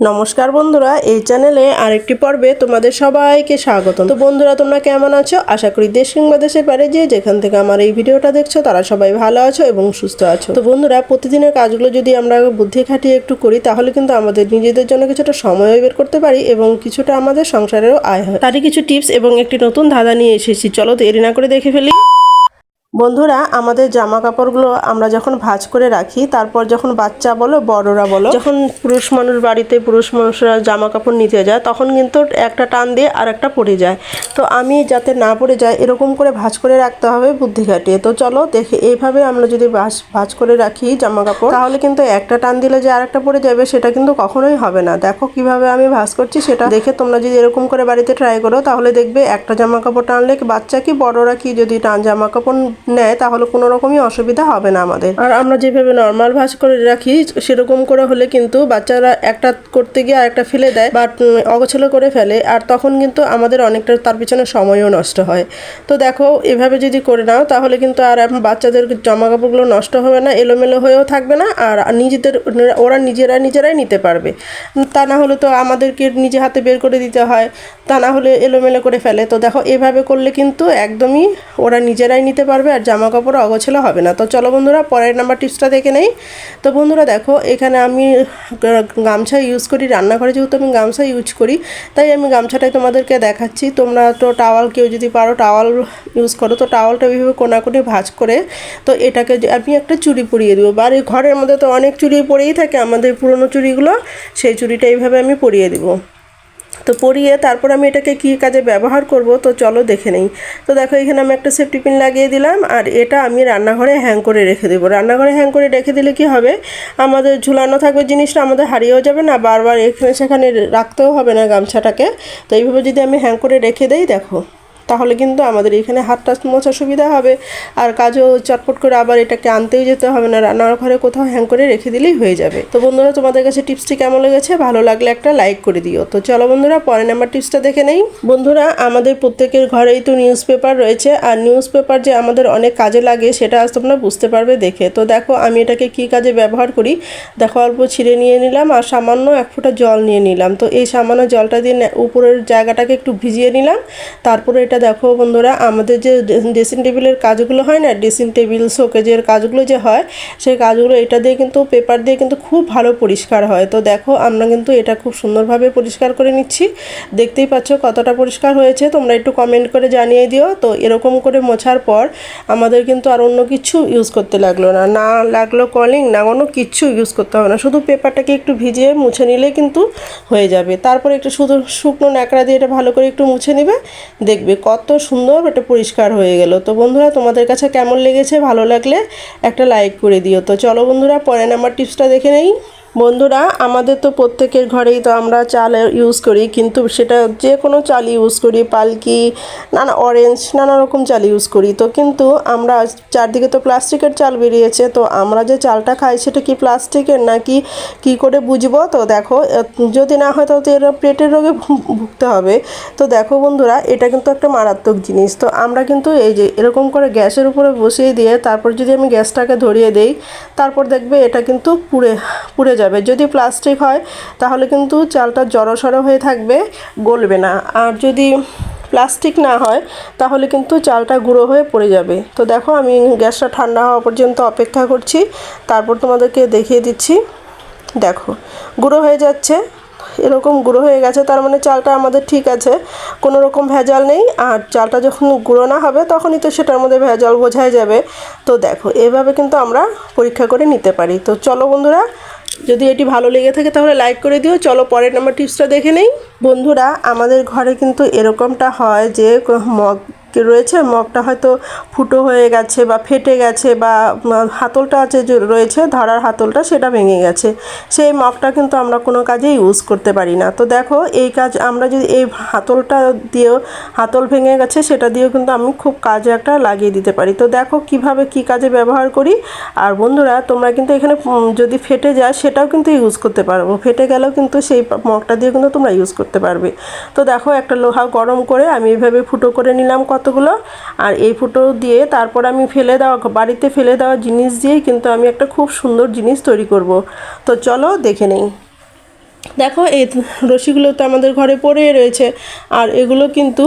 নমস্কার বন্ধুরা, এই চ্যানেলে আরেকটি পর্বে তোমাদের সবাইকে স্বাগত। তো বন্ধুরা, তোমরা কেমন আছো? আশা করি দেশ কিংবা দেশের বাইরে যে যেখান থেকে আমার এই ভিডিওটা দেখছ, তারা সবাই ভালো আছো এবং সুস্থ আছো। তো বন্ধুরা, প্রতিদিনের কাজগুলো যদি আমরা বুদ্ধি খাটিয়ে একটু করি, তাহলে কিন্তু আমাদের নিজেদের জন্য কিছুটা সময় বের করতে পারি এবং কিছুটা আমাদের সংসারেরও আয় হয়। তারই কিছু টিপস এবং একটি নতুন ধাঁধা নিয়ে এসেছি। চলো দেরি না করে দেখে ফেলি। বন্ধুরা, আমাদের জামা কাপড়গুলো আমরা যখন ভাঁজ করে রাখি, তারপর যখন বাচ্চা বলো, বড়রা বলো, যখন পুরুষ মানুষ বাড়িতে পুরুষ মানুষরা জামা কাপড় নিতে যায়, তখন কিন্তু একটা টান দিয়ে আর একটা পড়ে যায়। তো আমি যাতে না পড়ে যায়, এরকম করে ভাঁজ করে রাখতে হবে বুদ্ধি খাটিয়ে। তো চলো দেখে, এইভাবে আমরা যদি ভাঁজ ভাঁজ করে রাখি জামা কাপড় তাহলে কিন্তু একটা টান দিলে যে আরেকটা পড়ে যাবে, সেটা কিন্তু কখনোই হবে না। দেখো কীভাবে আমি ভাঁজ করছি সেটা দেখে তোমরা যদি এরকম করে বাড়িতে ট্রাই করো, তাহলে দেখবে একটা জামা কাপড় টানলে বাচ্চা কি, বড়রা কি যদি টান জামা কাপড় নেয় তাহলে কোনো রকমই অসুবিধা হবে না আমাদের। আর আমরা যেভাবে নর্মাল ভাঁজ করে রাখি সেরকম করে হলে কিন্তু বাচ্চারা একটা করতে গিয়ে আরেকটা ফেলে দেয় বা উম, অগোছলো করে ফেলে আর তখন কিন্তু আমাদের অনেকটা তার পিছনে সময়ও নষ্ট হয়। তো দেখো এভাবে যদি করে নাও তাহলে কিন্তু আর বাচ্চাদের জামা কাপড়গুলো নষ্ট হবে না এলোমেলো হয়েও থাকবে না আর নিজেদের ওরা নিজেরা নিজেরাই নিতে পারবে। তা না হলে তো আমাদেরকে নিজে হাতে বের করে দিতে হয় তা না হলে এলোমেলো করে ফেলে। তো দেখো এভাবে করলে কিন্তু একদমই ওরা নিজেরাই নিতে পারবে আর জামা কাপড় অগোছলো হবে না। তো চলো বন্ধুরা, পরের নাম্বার টিপসটা দেখে নেই। তো বন্ধুরা দেখো, এখানে আমি গামছা ইউজ করি, রান্নাঘরে যেহেতু আমি গামছা ইউজ করি, তাই আমি গামছাটাই তোমাদেরকে দেখাচ্ছি। তোমরা তো টাওয়াল কেউ যদি পারো টাওয়াল ইউজ করো। তো টাওয়ালটা এইভাবে কোনাকুনি ভাঁজ করে, তো এটাকে আমি একটা চুড়ি পরিয়ে দেবো। বাড়ির ঘরের মধ্যে তো অনেক চুড়ি পরেই থাকে আমাদের পুরনো চুড়িগুলো, সেই চুড়িটা এইভাবে আমি পরিয়ে দেবো। তো পরিয়ে তারপর আমি এটাকে কি কাজে ব্যবহার করব? তো চলো দেখে নেই। তো দেখো, এখানে আমি একটা সেফটি পিন লাগিয়ে দিলাম আর এটা আমি রান্নাঘরে হ্যাং করে রেখে দেবো। রান্নাঘরে হ্যাং করে রেখে দিলে কি হবে? আমাদের ঝুলানো থাকবে জিনিসটা, আমাদের হারিয়েও যাবে না, বারবার এখানে সেখানে রাখতেও হবে না গামছাটাকে। তো এইভাবে যদি আমি হ্যাং করে রেখে দেই, দেখো। তাহলে কিন্তু আমাদের এখানে হাত টাত মোছা সুবিধা হবে। আর কাজও চটপট করে আবার এটাকে আনতেও যেতে হবে না, রান্নার ঘরে কোথাও হ্যাং করে রেখে দিলেই হয়ে যাবে। তো বন্ধুরা, তোমাদের কাছে টিপসটি কেমন লেগেছে? ভালো লাগলে একটা লাইক করে দিও। তো চলো বন্ধুরা পরে নাম্বার টিপসটা দেখে নেই। বন্ধুরা, আমাদের প্রত্যেকের ঘরেই তো নিউজ পেপার রয়েছে, আর নিউজ পেপার যে আমাদের অনেক কাজে লাগে সেটা আজ তোমরা বুঝতে পারবে দেখে। তো দেখো, আমি এটাকে কি কাজে ব্যবহার করি? দেখো, অল্প ছিঁড়ে নিয়ে নিলাম আর সামান্য এক ফোঁটা জল নিয়ে নিলাম। তো এই সামান্য জলটা দিয়ে উপরের জায়গাটাকে একটু ভিজিয়ে নিলাম। তারপরে এটা দেখো বন্ধুরা, আমাদের যে ড্রেসিং টেবিলের কাজগুলো হয় না ড্রেসিং টেবিল শোকেজের কাজগুলো যে হয়, সেই কাজগুলো এটা দিয়ে কিন্তু পেপার দিয়ে কিন্তু খুব ভালো পরিষ্কার হয়। তো দেখো, আমরা কিন্তু এটা খুব সুন্দরভাবে পরিষ্কার করে নিচ্ছি। দেখতেই পাচ্ছ কতটা পরিষ্কার হয়েছে, তোমরা একটু কমেন্ট করে জানিয়ে দিও। তো এরকম করে মোছার পর আমাদের কিন্তু আর অন্য কিছু ইউজ করতে লাগল না। না লাগল কলিং না কোনো কিচ্ছু ইউজ করতে হবে না। শুধু পেপারটাকে একটু ভিজিয়ে মুছে নিলে কিন্তু হয়ে যাবে। তারপরে একটু শুধু শুকনো ন্যাকড়া দিয়ে এটা ভালো করে একটু মুছে নেবে, দেখবে কত সুন্দর এটা পরিষ্কার হয়ে গেল। তো বন্ধুরা, তোমাদের কাছে কেমন লেগেছে, ভালো লাগলে একটা লাইক করে দিও। তো চলো বন্ধুরা পরে নাম্বার টিপসটা দেখে নেই। বন্ধুরা, আমাদের তো প্রত্যেকের ঘরেই তো আমরা চাল ইউজ করি, কিন্তু সেটা যে কোনো চাল ইউজ করি, পালকি, নানা অরেঞ্জ নানা রকম চাল ইউজ করি। তো কিন্তু আমরা চারদিকে তো প্লাস্টিকের চাল বেরিয়েছে, তো আমরা যে চালটা খাই সেটা কি প্লাস্টিকের নাকি কি করে বুঝব? তো দেখো, যদি না হয় তো এরা পেটের রোগে ভুগতে হবে। তো দেখো বন্ধুরা, এটা কিন্তু একটা মারাত্মক জিনিস। তো আমরা কিন্তু এই যে এরকম করে গ্যাসের উপরে বসিয়ে দিয়ে তারপর যদি আমি গ্যাসটাকে ধরিয়ে দেই, তারপর দেখবে এটা কিন্তু পুড়ে পুড়ে যাবে। যদি প্লাস্টিক হয়, তাহলে কিন্তু চালটা জড়সড় হয়ে থাকবে, গলবে না। আর যদি প্লাস্টিক না হয়, তাহলে কিন্তু চালটা গুঁড়ো হয়ে পড়ে যাবে। তো দেখো, আমি গ্যাসটা ঠান্ডা হওয়া পর্যন্ত অপেক্ষা করছি। তারপর তোমাদেরকে দেখিয়ে দিচ্ছি। দেখো, গুঁড়ো হয়ে যাচ্ছে। এরকম গুঁড়ো হয়ে গেছে, তার মানে চালটা আমাদের ঠিক আছে। কোনো রকম ভেজাল নেই। আর চালটা যখন গুঁড়ো না হবে, তখনই তো সেটার মধ্যে ভেজাল বোঝাই যাবে। তো দেখো, এভাবে কিন্তু আমরা পরীক্ষা করে নিতে পারি। তো চলো বন্ধুরা যদি এটি ভালো লেগে থাকে তাহলে লাইক করে দিও। চলো পরের নাম্বার টিপসটা দেখে নেই। বন্ধুরা, আমাদের ঘরে কিন্তু এরকমটা হয় যে মগ রয়েছে, মগটা হয়তো ফুটো হয়ে গেছে বা ফেটে গেছে বা হাতলটা আছে যে রয়েছে, ধারার হাতলটা সেটা ভেঙে গেছে। সেই মগটা কিন্তু আমরা কোনো কাজে ইউজ করতে পারি না। তো দেখো, এই কাজ আমরা যদি এই হাতলটা দিয়েও, হাতল ভেঙে গেছে, সেটা দিয়েও কিন্তু আমি খুব কাজে একটা লাগিয়ে দিতে পারি। তো দেখো কীভাবে কি কাজে ব্যবহার করি। আর বন্ধুরা, তোমরা কিন্তু এখানে যদি ফেটে যায়, সেটাও কিন্তু ইউজ করতে পারব ফেটে গেলেও কিন্তু সেই মগটা দিয়ে কিন্তু তোমরা ইউজ করতে পারবে। তো দেখো একটা লোহা গরম করে আমি এইভাবে ফুটো করে নিলাম কতগুলো? আর এই ফুটো দিয়ে তারপর আমি ফেলে দেওয়া, বাড়িতে ফেলে দেওয়া জিনিস দিয়েই কিন্তু আমি একটা খুব সুন্দর জিনিস তৈরি করব। তো চলো দেখে নেই। দেখো, এই রশিগুলো তো আমাদের ঘরে পড়ে রয়েছে। আর এগুলো কিন্তু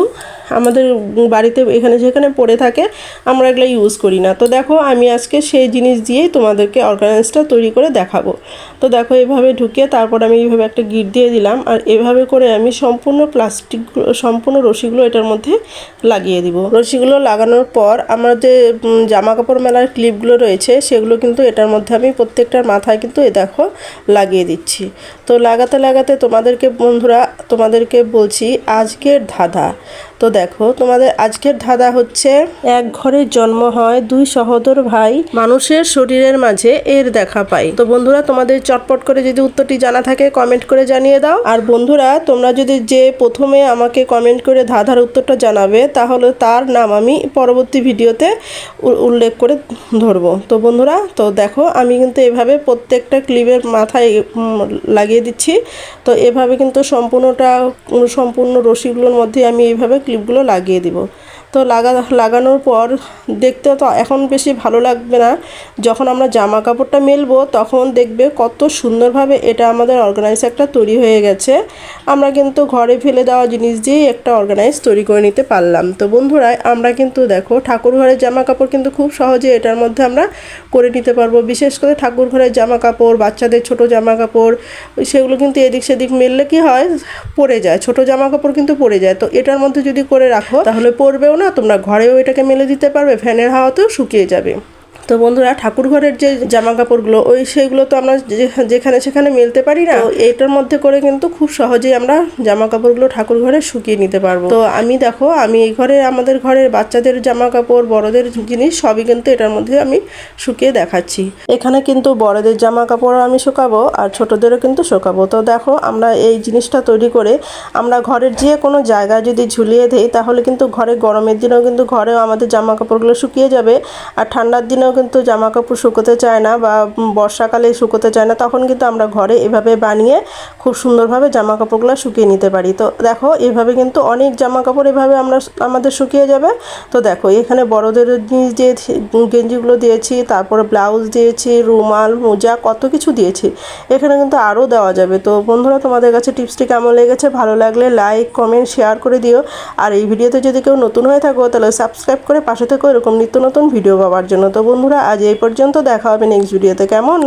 আমাদের বাড়িতে এখানে যেখানে পড়ে থাকে, আমরা এগুলো ইউজ করি না। তো দেখো, আমি আজকে সেই জিনিস দিয়েই তোমাদেরকে অর্গানাইজটা তৈরি করে দেখাবো। তো দেখো, এভাবে ঢুকিয়ে তারপর আমি এইভাবে একটা গিট দিয়ে দিলাম, আর এভাবে করে আমি সম্পূর্ণ প্লাস্টিক সম্পূর্ণ রশিগুলো এটার মধ্যে লাগিয়ে দিব। রশিগুলো লাগানোর পর আমার যে জামা কাপড় মেলার ক্লিপগুলো রয়েছে, সেগুলো কিন্তু এটার মধ্যে আমি প্রত্যেকটার মাথায় কিন্তু এ দেখো লাগিয়ে দিচ্ছি। তো লাগাতে লাগাতে তোমাদেরকে বন্ধুরা, তোমাদেরকে বলছি, আজকের ধাঁধা। তো দেখো, তোমাদের আজকের ধাঁধা হচ্ছে, এক ঘরে জন্ম হয় দুই সহোদর ভাই, মানুষের শরীরের মাঝে এর দেখা পাই। তো বন্ধুরা, তোমাদের চটপট করে যদি উত্তরটি জানা থাকে কমেন্ট করে জানিয়ে দাও। আর বন্ধুরা, তোমরা যদি যে প্রথমে আমাকে কমেন্ট করে ধাঁধার উত্তরটা জানাবে, তাহলে তার নাম আমি পরবর্তী ভিডিওতে উল্লেখ করে ধরবো। তো বন্ধুরা, তো দেখো, আমি কিন্তু এভাবে প্রত্যেকটা ক্লিপের মাথায় লাগিয়ে দিচ্ছি। তো এভাবে কিন্তু সম্পূর্ণটা সম্পূর্ণ রশিগুলোর মধ্যে আমি এইভাবে ক্লিপগুলো লাগিয়ে দিব। তো লাগা, লাগানোর পর দেখতে তো এখন বেশি ভালো লাগবে না। যখন আমরা জামা কাপড়টা মেলবো, তখন দেখবে কত সুন্দরভাবে এটা আমাদের অর্গানাইজ একটা তৈরি হয়ে গেছে। আমরা কিন্তু ঘরে ফেলে দেওয়া জিনিস দিয়েই একটা অর্গানাইজ তৈরি করে নিতে পারলাম। তো বন্ধুরা, আমরা কিন্তু দেখো ঠাকুর ঘরের জামা কাপড় কিন্তু খুব সহজে এটার মধ্যে আমরা করে নিতে পারব। বিশেষ করে ঠাকুর ঘরের জামা কাপড় বাচ্চাদের ছোট জামা কাপড় সেগুলো কিন্তু এদিক সেদিক মেললে কি হয়? পড়ে যায়, ছোট জামা কাপড় কিন্তু পড়ে যায়। তো এটার মধ্যে যদি করে রাখো, তাহলে পরবেও না তোমরা ঘরেও এটাকে মেলে দিতে পারবে ফ্যানের হাওয়াতেও শুকিয়ে যাবে। তো বন্ধুরা ঠাকুর ঘরের যে জামা কাপড়গুলো ওই সেইগুলো তো আমরা যে- যেখানে সেখানে মেলতে পারি না। এইটার মধ্যে করে কিন্তু খুব সহজেই আমরা জামা কাপড়গুলো ঠাকুর ঘরে শুকিয়ে নিতে পারব। তো আমি দেখো আমি এই ঘরে আমাদের ঘরের বাচ্চাদের জামা কাপড় বড়দের জিনিস সবই কিন্তু এটার মধ্যে আমি শুকিয়ে দেখাচ্ছি। এখানে কিন্তু বড়দের জামা কাপড়ও আমি শুকাবো আর ছোটদেরও কিন্তু শুকাবো। তো দেখো আমরা এই জিনিসটা তৈরি করে আমরা ঘরের যে কোনো জায়গায় যদি ঝুলিয়ে দিই তাহলে কিন্তু ঘরে গরমের দিনেও কিন্তু ঘরেও আমাদের জামা কাপড়গুলো শুকিয়ে যাবে। আর ঠান্ডার দিনেও কিন্তু জামা কাপড় শুকোতে চায় না বা বর্ষাকালে শুকোতে চায় না, তখন কিন্তু আমরা ঘরে এভাবে বানিয়ে খুব সুন্দরভাবে জামা কাপড়গুলো শুকিয়ে নিতে পারি। তো দেখো, এভাবে কিন্তু অনেক জামা কাপড় এভাবে আমরা আমাদের শুকিয়ে যাবে। তো দেখো, এখানে বড়দের দিয়েছি গেঞ্জিগুলো দিয়েছি, তারপরে ব্লাউজ দিয়েছি, রুমাল, মোজা, কত কিছু দিয়েছি, এখানে কিন্তু আরও দেওয়া যাবে। তো বন্ধুরা, তোমাদের কাছে টিপসটি কেমন লেগেছে? ভালো লাগলে লাইক, কমেন্ট, শেয়ার করে দিও। আর এই ভিডিওতে যদি কেউ নতুন হয়ে থাকো, তাহলে সাবস্ক্রাইব করে পাশে থেকো, এরকম নিত্য নতুন ভিডিও পাওয়ার জন্য। তো বন্ধুরা আজ এই পর্যন্ত দেখা হবে নেক্সট ভিডিওতে কেমন?